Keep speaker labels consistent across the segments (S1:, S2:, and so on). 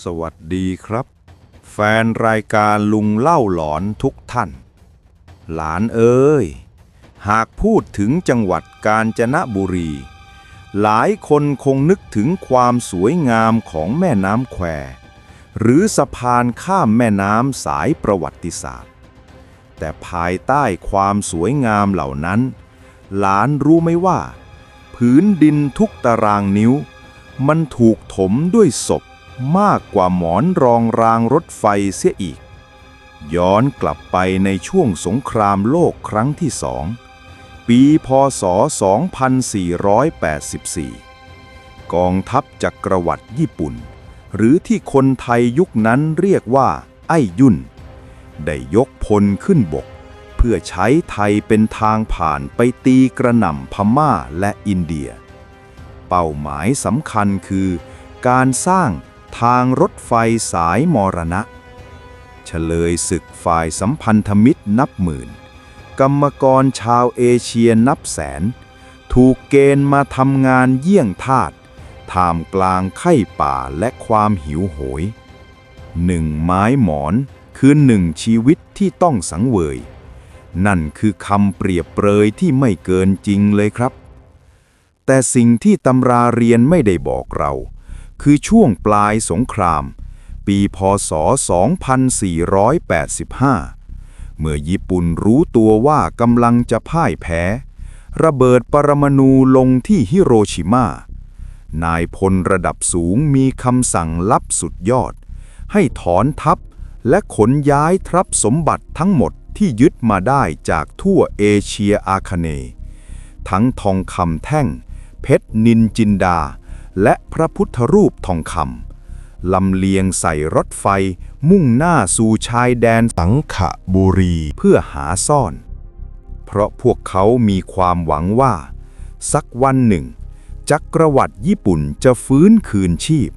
S1: สวัสดีครับ แฟนรายการลุงเล่าหลอนทุกท่าน หลานเอ้ย หากพูดถึงจังหวัดกาญจนบุรี หลายคนคงนึกถึงความสวยงามของแม่น้ำแควหรือสะพานข้ามแม่น้ำสายประวัติศาสตร์ แต่ภายใต้ความสวยงามเหล่านั้น หลานรู้ไหมว่าพื้นดินทุกตารางนิ้ว มันถูกถมด้วยศพ มากกว่าหมอนรองรางรถไฟเสียอีก ย้อนกลับไปในช่วงสงครามโลกครั้งที่สอง ปีพศ 2484 กองทัพจักรวรรดิญี่ปุ่น หรือที่คนไทยยุคนั้นเรียกว่า ไอ้ยุ่น ได้ยกพลขึ้นบก เพื่อใช้ไทยเป็นทางผ่านไปตีกระหน่ำพม่าและอินเดีย เป้าหมายสำคัญคือการสร้าง ทางรถไฟสายมรณะ เฉลยศึกฝ่ายสัมพันธมิตรนับหมื่น กรรมกรชาวเอเชียนับแสน ถูกเกณฑ์มาทำงานเยี่ยงทาสท่ามกลางไข้ป่าและความหิวโหยหนึ่งไม้หมอนคือหนึ่งชีวิตที่ต้องสังเวย นั่นคือคำเปรียบเปรยที่ไม่เกินจริงเลยครับ แต่สิ่งที่ตำราเรียนไม่ได้บอกเรา คือช่วงปลายสงคราม ปีพศ 2485 เมื่อญี่ปุ่นรู้ตัวว่ากำลังจะพ่ายแพ้ ระเบิดปรมาณูลงที่ฮิโรชิมานายพลระดับสูงมีคำสั่งลับสุดยอด ให้ถอนทัพและขนย้ายทรัพย์สมบัติทั้งหมดที่ยึดมาได้จากทั่วเอเชียอาคเนย์ทั้งทองคำแท่ง เพชรนินจินดา และพระพุทธรูปทองคำลำเลียงใส่รถไฟ มุ่งหน้าสู่ชายแดนสังขบุรีเพื่อหาซ่อน เพราะพวกเขามีความหวังว่า สักวันหนึ่ง จักรวรรดิญี่ปุ่นจะฟื้นคืนชีพ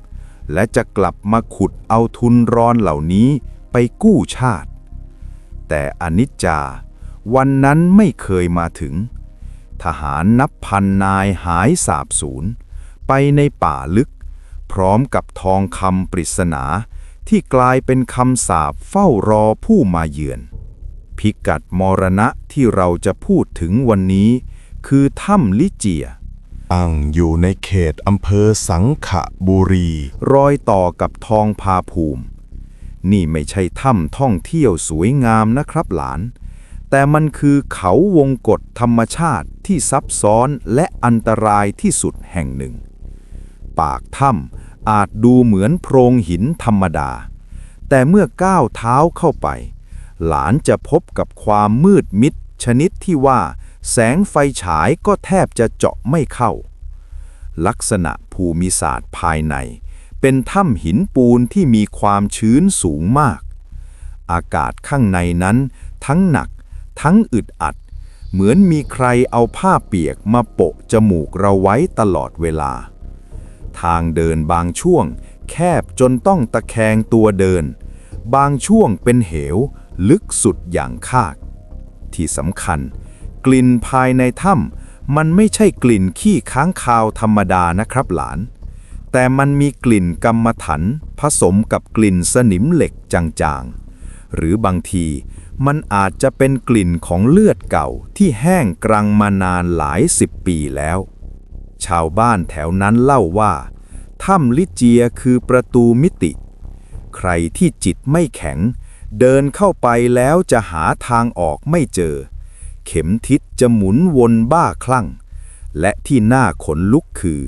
S1: และจะกลับมาขุดเอาทุนรอนเหล่านี้ไปกู้ชาติ แต่อนิจจา วันนั้นไม่เคยมาถึง ทหารนับพันนายหายสาบสูญ ไปในป่าลึก พร้อมกับทองคำปริศนา ที่กลายเป็นคำสาปเฝ้ารอผู้มาเยือน พิกัดมรณะที่เราจะพูดถึงวันนี้ คือถ้ำลิเจีย
S2: ตั้งอยู่ในเขตอำเภอสังขบุรี
S1: รอยต่อกับทองพาภูมิ นี่ไม่ใช่ถ้ำท่องเที่ยวสวยงามนะครับหลาน แต่มันคือเขาวงกฏธรรมชาติที่ซับซ้อนและอันตรายที่สุดแห่งหนึ่ง ปากถ้ำอาจดูเหมือนโพรงหินธรรมดา แต่เมื่อก้าวเท้าเข้าไป หลานจะพบกับความมืดมิดชนิดที่ว่า แสงไฟฉายก็แทบจะเจาะไม่เข้า ลักษณะภูมิศาสตร์ภายใน เป็นถ้ำหินปูนที่มีความชื้นสูงมาก อากาศข้างในนั้น ทั้งหนัก ทั้งอึดอัดเหมือนมีใครเอาผ้าเปียกมาโปะจมูกเราไว้ตลอดเวลาางเดินบางช่วง แคบจนต้องตะแคงตัวเดิน บางช่วงเป็นเหว ลึกสุดอย่างคาก ที่สำคัญ กลิ่นภายในถ้ำมันไม่ใช่กลิ่นขี้ค้างคาวธรรมดานะครับหลาน แต่มันมีกลิ่นกรรมถัน ผสมกับกลิ่นสนิมเหล็กจางๆ หรือบางทีมันอาจจะเป็นกลิ่นของเลือดเก่าที่แห้งกรังมานานหลายสิบปีแล้ว ชาวบ้านแถวนั้นเล่าว่า ถ้ำลิเจียคือประตูมิติ ใครที่จิตไม่แข็ง เดินเข้าไปแล้วจะหาทางออกไม่เจอ เข็มทิศจะหมุนวนบ้าคลั่ง และที่น่าขนลุกคือ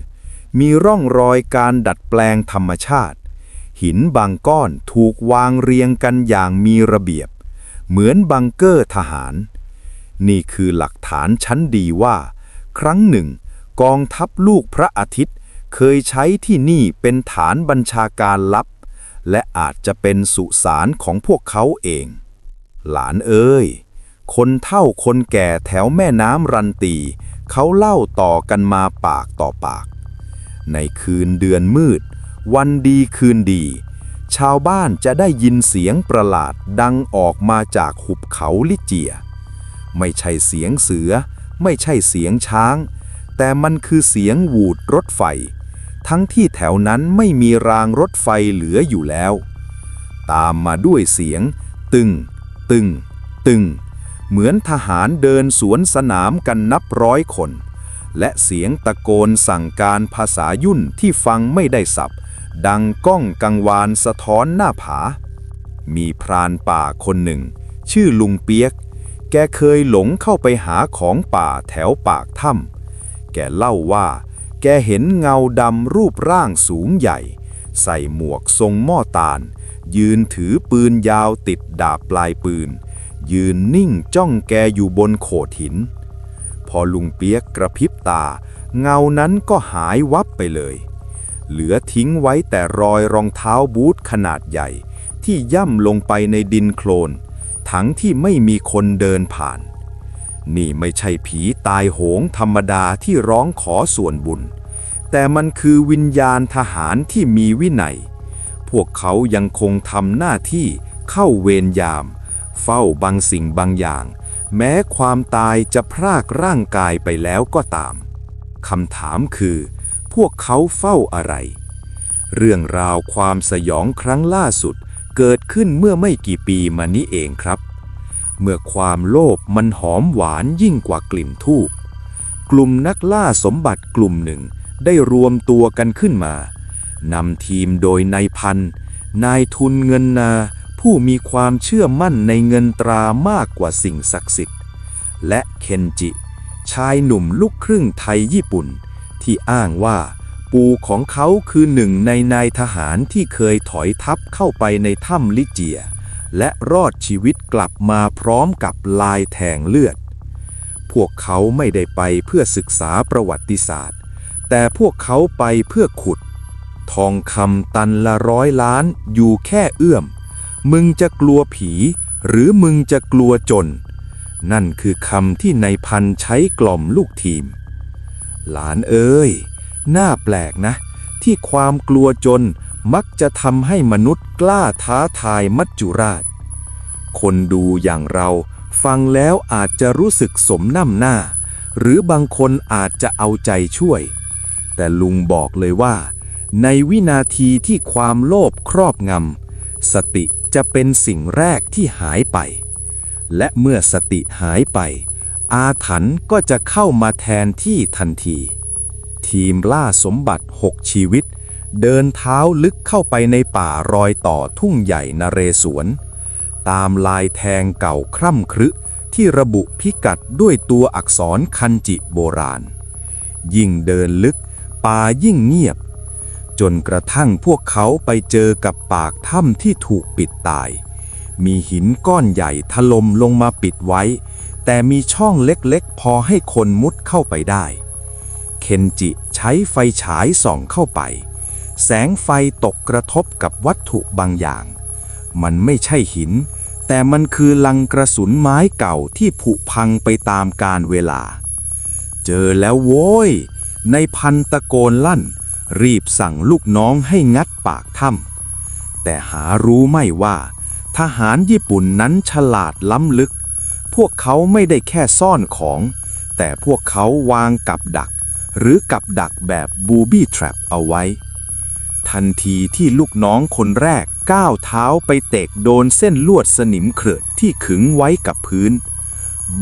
S1: มีร่องรอยการดัดแปลงธรรมชาติ หินบางก้อนถูกวางเรียงกันอย่างมีระเบียบ เหมือนบังเกอร์ทหาร นี่คือหลักฐานชั้นดีว่า ครั้งหนึ่ง กองทัพลูกพระอาทิตย์ เคยใช้ที่นี่เป็นฐานบัญชาการลับ และอาจจะเป็นสุสานของพวกเขาเอง หลานเอ้ย คนเท่าคนแก่แถวแม่น้ำรันตี เขาเล่าต่อกันมาปากต่อปาก ในคืนเดือนมืด วันดีคืนดี ชาวบ้านจะได้ยินเสียงประหลาดดังออกมาจากหุบเขาลิเจีย ไม่ใช่เสียงเสือ ไม่ใช่เสียงช้างแต่มันคือเสียงหวูดรถไฟ ทั้งที่แถวนั้นไม่มีรางรถไฟเหลืออยู่แล้ว ตามมาด้วยเสียง ตึง ตึง ตึง เหมือนทหารเดินสวนสนามกันนับร้อยคน และเสียงตะโกนสั่งการภาษายุ่นที่ฟังไม่ได้สับ ดังก้องกังวานสะท้อนหน้าผา มีพรานป่าคนหนึ่ง ชื่อลุงเปียก แกเคยหลงเข้าไปหาของป่าแถวปากถ้ำแกเล่าว่า แกเห็นเงาดำรูปร่างสูงใหญ่ ใส่หมวกทรงหม้อตาล ยืนถือปืนยาวติดดาบปลายปืน ยืนนิ่งจ้องแกอยู่บนโขดหิน พอลุงเปียกกระพริบตา เงานั้นก็หายวับไปเลย เหลือทิ้งไว้แต่รอยรองเท้าบูทขนาดใหญ่ ที่ย่ำลงไปในดินโคลน ทั้งที่ไม่มีคนเดินผ่าน นี่ไม่ใช่ผีตายโหงธรรมดาที่ร้องขอส่วนบุญ แต่มันคือวิญญาณทหารที่มีวินัย พวกเขายังคงทำหน้าที่เข้าเวรยาม เฝ้าบางสิ่งบางอย่าง แม้ความตายจะพรากร่างกายไปแล้วก็ตามคำถามคือ พวกเขาเฝ้าอะไร เรื่องราวความสยองครั้งล่าสุดเกิดขึ้นเมื่อไม่กี่ปีมานี้เองครับ เมื่อความโลภมันหอมหวานยิ่งกว่ากลิ่นทูบกลุ่มนักล่าสมบัติกลุ่มหนึ่งได้รวมตัวกันขึ้นมานำทีมโดยนายพัน นายทุนเงินนา ผู้มีความเชื่อมั่นในเงินตรามากกว่าสิ่งศักดิ์สิทธิ์ และเคนจิ ชายหนุ่มลูกครึ่งไทยญี่ปุ่น ที่อ้างว่าปู่ของเขาคือหนึ่งในนายทหารที่เคยถอยทัพเข้าไปในถ้ำลิเจีย และรอดชีวิตกลับมาพร้อมกับลายแทงเลือด พวกเขาไม่ได้ไปเพื่อศึกษาประวัติศาสตร์ แต่พวกเขาไปเพื่อขุด ทองคำตันละร้อยล้านอยู่แค่เอื้อม มึงจะกลัวผี หรือมึงจะกลัวจน นั่นคือคำที่นายพันใช้กล่อมลูกทีม หลานเอ้ย น่าแปลกนะ ที่ความกลัวจน มักจะทำให้มนุษย์กล้าท้าทายมัจจุราช คนดูอย่างเราฟังแล้วอาจจะรู้สึกสมน้ำหน้า หรือบางคนอาจจะเอาใจช่วย แต่ลุงบอกเลยว่า ในวินาทีที่ความโลภครอบงำสติจะเป็นสิ่งแรกที่หายไป และเมื่อสติหายไป อาถรรพ์ก็จะเข้ามาแทนที่ทันที ทีมล่าสมบัติหกชีวิต เดินเท้าลึกเข้าไปในป่ารอยต่อทุ่งใหญ่นเรศวร ตามลายแทงเก่าคร่ำครึที่ระบุพิกัดด้วยตัวอักษรคันจิโบราณ ยิ่งเดินลึก ป่ายิ่งเงียบ จนกระทั่งพวกเขาไปเจอกับปากถ้ำที่ถูกปิดตาย มีหินก้อนใหญ่ถล่มลงมาปิดไว้ แต่มีช่องเล็กๆ พอให้คนมุดเข้าไปได้ เคนจิใช้ไฟฉายส่องเข้าไป แสงไฟตกกระทบกับวัตถุบางอย่าง มันไม่ใช่หิน แต่มันคือลังกระสุนไม้เก่าที่ผุพังไปตามกาลเวลา เจอแล้วโว้ย ในพันตะโกนลั่น รีบสั่งลูกน้องให้งัดปากถ้ำแต่หารู้ไม่ว่า ทหารญี่ปุ่นนั้นฉลาดล้ำลึก พวกเขาไม่ได้แค่ซ่อนของ แต่พวกเขาวางกับดัก หรือกับดักแบบบูบี้แทร p เอาไว้ ทันทีที่ลูกน้องคนแรกก้าวเท้าไปเตะโดนเส้นลวดสนิมเขรือที่ขึงไว้กับพื้น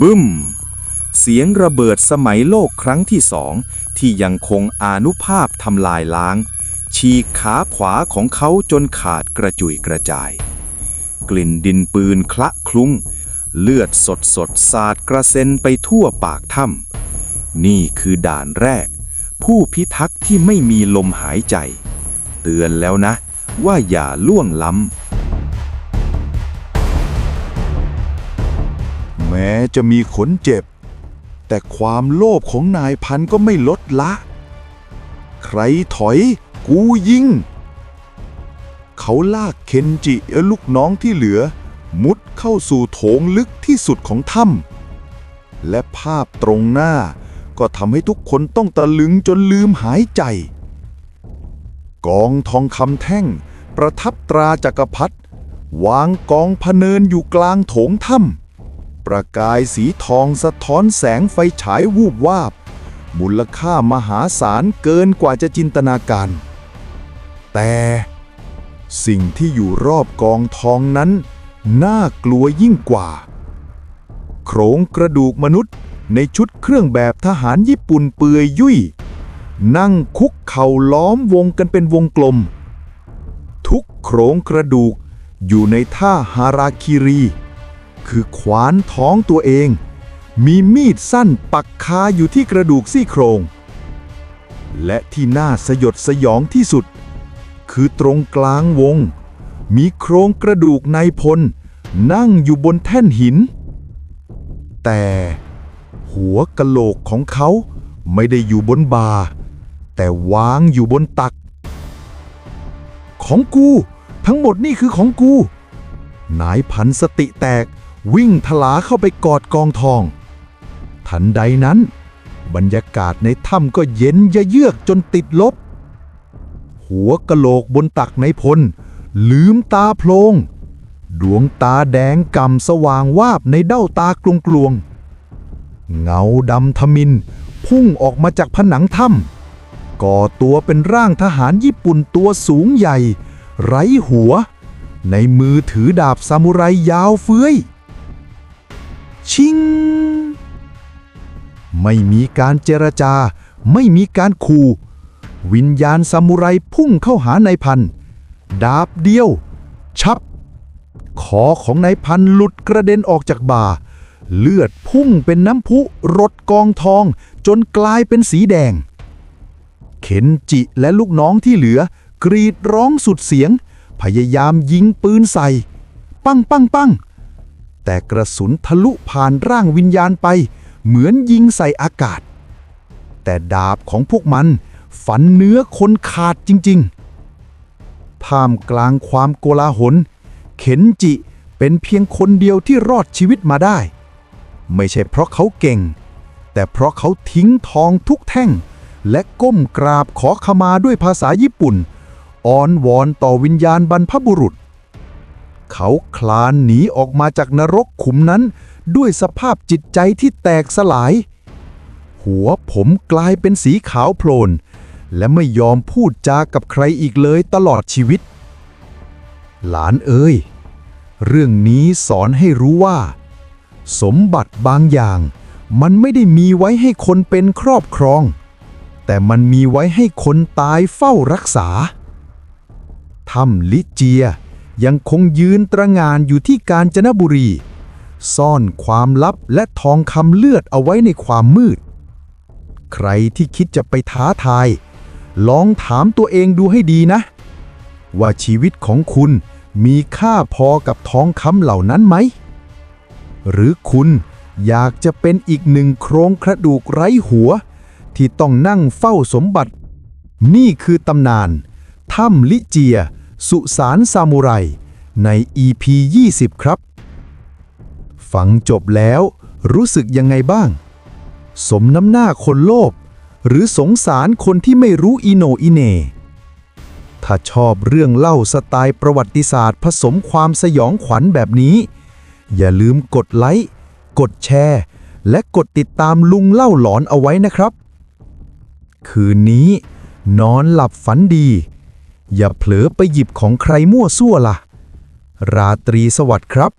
S1: บึ้ม เสียงระเบิดสมัยโลกครั้งที่สอง ที่ยังคงอนุภาพทำลายล้าง ฉีกขาขวาของเขาจนขาดกระจุยกระจาย กลิ่นดินปืนคละคลุ้ง เลือดสดสดสาดกระเซ็นไปทั่วปากถ้ำนี่คือด่านแรก ผู้พิทักษ์ที่ไม่มีลมหายใจ เตือนแล้วนะ ว่าอย่าล่วงล้ำ
S2: แม้จะมีขนเจ็บ แต่ความโลภของนายพันก็ไม่ลดละ ใครถอย กูยิง เขาลากเคนจิและลูกน้องที่เหลือ มุดเข้าสู่โถงลึกที่สุดของถ้ำและภาพตรงหน้าก็ทำให้ทุกคนต้องตะลึงจนลืมหายใจ กองทองคำแท่ง ประทับตราจักรพรรดิวางกองพเนินอยู่กลางโถงถ้ำประกายสีทองสะท้อนแสงไฟฉายวูบวาบ
S1: มูลค่ามหาศาลเกินกว่าจะจินตนาการ แต่สิ่งที่อยู่รอบกองทองนั้น น่ากลัวยิ่งกว่า โครงกระดูกมนุษย์ในชุดเครื่องแบบทหารญี่ปุ่นเปือยยุ่ย นั่งคุกเข่าล้อมวงกันเป็นวงกลม ทุกโครงกระดูกอยู่ในท่าฮาราคิรี คือขวานท้องตัวเอง มีมีดสั้นปักคาอยู่ที่กระดูกซี่โครง และที่น่าสยดสยองที่สุด คือตรงกลางวง มีโครงกระดูกนายพล นั่งอยู่บนแท่นหิน แต่หัวกะโหลกของเขาไม่ได้อยู่บนบา แต่วางอยู่บนตัก ของกู ทั้งหมดนี่คือของกู นายพันสติแตกวิ่งทลาเข้าไปกอดกองทอง ทันใดนั้น บรรยากาศในถ้ำก็เย็นยะเยือกจนติดลบ หัวกะโหลกบนตักในพล ลืมตาโพลง ดวงตาแดงกำสว่างวาบในเด้าตากลวงๆเงาดำทมิน พุ่งออกมาจากผนังถ้ำ ก่อตัวเป็นร่างทหารญี่ปุ่นตัวสูงใหญ่ ไร้หัว ในมือถือดาบซามูไรยาวเฟื้อย ชิง ไม่มีการเจรจา ไม่มีการขู่วิญญาณซามูไรพุ่งเข้าหานายพัน ดาบเดียว ชับ คอของนายพันหลุดกระเด็นออกจากบ่า เลือดพุ่งเป็นน้ำพุรดกองทองจนกลายเป็นสีแดง เข็นจิและลูกน้องที่เหลือ กรีดร้องสุดเสียง พยายามยิงปืนใส่ ปังปังปังแต่กระสุนทะลุผ่านร่างวิญญาณไป เหมือนยิงใส่อากาศ แต่ดาบของพวกมันฝันเนื้อคนขาดจริงๆ ท่ามกลางความโกลาหล เข็นจิเป็นเพียงคนเดียวที่รอดชีวิตมาได้ ไม่ใช่เพราะเขาเก่ง แต่เพราะเขาทิ้งทองทุกแท่ง และก้มกราบขอขมาด้วยภาษาญี่ปุ่น อ้อนวอนต่อวิญญาณบรรพบุรุษ เขาคลานหนีออกมาจากนรกขุมนั้น ด้วยสภาพจิตใจที่แตกสลาย หัวผมกลายเป็นสีขาวโพลน และไม่ยอมพูดจากับใครอีกเลยตลอดชีวิต หลานเอ้ย เรื่องนี้สอนให้รู้ว่า สมบัติบางอย่างมันไม่ได้มีไว้ให้คนเป็นครอบครอง แต่มันมีไว้ให้คนตายเฝ้ารักษา ถ้ำลิเจียยังคงยืนตระงานอยู่ที่กาญจนบุรี ซ่อนความลับและทองคำเลือดเอาไว้ในความมืด ใครที่คิดจะไปท้าทาย ลองถามตัวเองดูให้ดีนะ ว่าชีวิตของคุณมีค่าพอกับทองคำเหล่านั้นไหม หรือคุณอยากจะเป็นอีกหนึ่งโครงกระดูกไร้หัว ที่ต้องนั่งเฝ้าสมบัติ นี่คือตำนาน ถ้ำลิเจีย สุสานซามูไร ใน EP 20 ครับ ฟังจบแล้วรู้สึกยังไงบ้าง สมน้ำหน้าคนโลภหรือสงสารคนที่ไม่รู้อีโนอีเน ถ้าชอบเรื่องเล่าสไตล์ประวัติศาสตร์ผสมความสยองขวัญแบบนี้ อย่าลืมกดไลค์ กดแชร์ และกดติดตามลุงเล่าหลอนเอาไว้นะครับ คืนนี้ นอนหลับฝันดี อย่าเผลอไปหยิบของใครมั่วซั่วล่ะ ราตรีสวัสดิ์ครับ